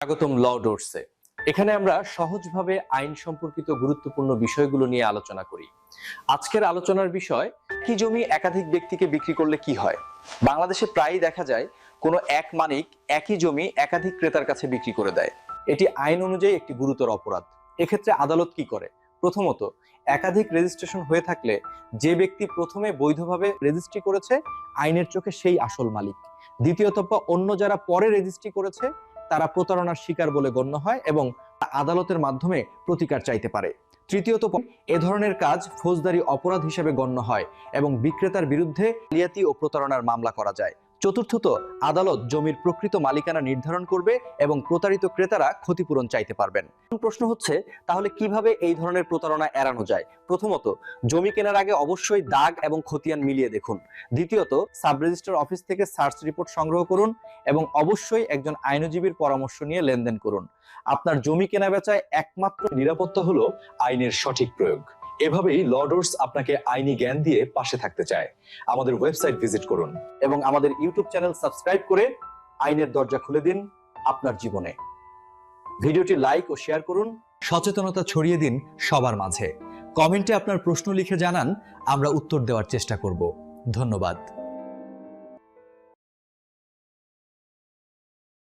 স্বাগতম ল ডোর্সে এখানে আমরা সহজভাবে আইন সম্পর্কিত গুরুত্বপূর্ণ বিষয়গুলো নিয়ে আলোচনা করি। আজকের আলোচনার বিষয়, কি জমি একাধিক ব্যক্তিকে বিক্রি করলে কি হয়? বাংলাদেশে প্রায়ই দেখা যায়, কোনো এক মালিক একই জমি একাধিক ক্রেতার কাছে বিক্রি করে দেয়। এটি আইন অনুযায়ী একটি গুরুতর অপরাধ। এক্ষেত্রে আদালত কি করে? প্রথমত, একাধিক রেজিস্ট্রেশন হয়ে থাকলে যে ব্যক্তি প্রথমে বৈধভাবে রেজিস্ট্রি করেছে, আইনের চোখে সেই আসল মালিক। দ্বিতীয়ত অন্য যারা পরে রেজিস্ট্রি করেছে তারা প্রতারণার শিকার বলে গণ্য হয় এবং আদালতের মাধ্যমে প্রতিকার চাইতে পারে। তৃতীয়ত, এ ধরনের কাজ ফৌজদারি অপরাধ হিসেবে গণ্য হয় এবং বিক্রেতার বিরুদ্ধে জালিয়াতি ও প্রতারণার মামলা করা যায়। চতুর্থত, আদালত জমির প্রকৃত মালিকানা নির্ধারণ করবে এবং প্রতারিত ক্রেতারা ক্ষতিপূরণ চাইতে পারবেন। প্রশ্ন হচ্ছে, তাহলে কীভাবে এই ধরনের প্রতারণা এড়ানো যায়? প্রথমত, জমি কেনার আগে অবশ্যই দাগ এবং খতিয়ান মিলিয়ে দেখুন। দ্বিতীয়ত সাব রেজিস্ট্রার অফিস থেকে সার্চ রিপোর্ট সংগ্রহ করুন এবং অবশ্যই একজন আইনজীবীর পরামর্শ নিয়ে লেনদেন করুন। আপনার জমি কেনা বেচায় একমাত্র নিরাপত্তা হলো আইনের সঠিক প্রয়োগ। এভাবেই লডোর্স আপনাকে আইনি জ্ঞান দিয়ে পাশে থাকতে চায়। আমাদের ওয়েবসাইট ভিজিট করুন এবং আমাদের ইউটিউব চ্যানেল সাবস্ক্রাইব করে আইনের দরজা খুলে দিন আপনার জীবনে। ভিডিওটি লাইক ও শেয়ার করুন, সচেতনতা ছড়িয়ে দিন সবার মাঝে। কমেন্টে আপনার প্রশ্ন লিখে জানান, আমরা উত্তর দেওয়ার চেষ্টা করব। ধন্যবাদ।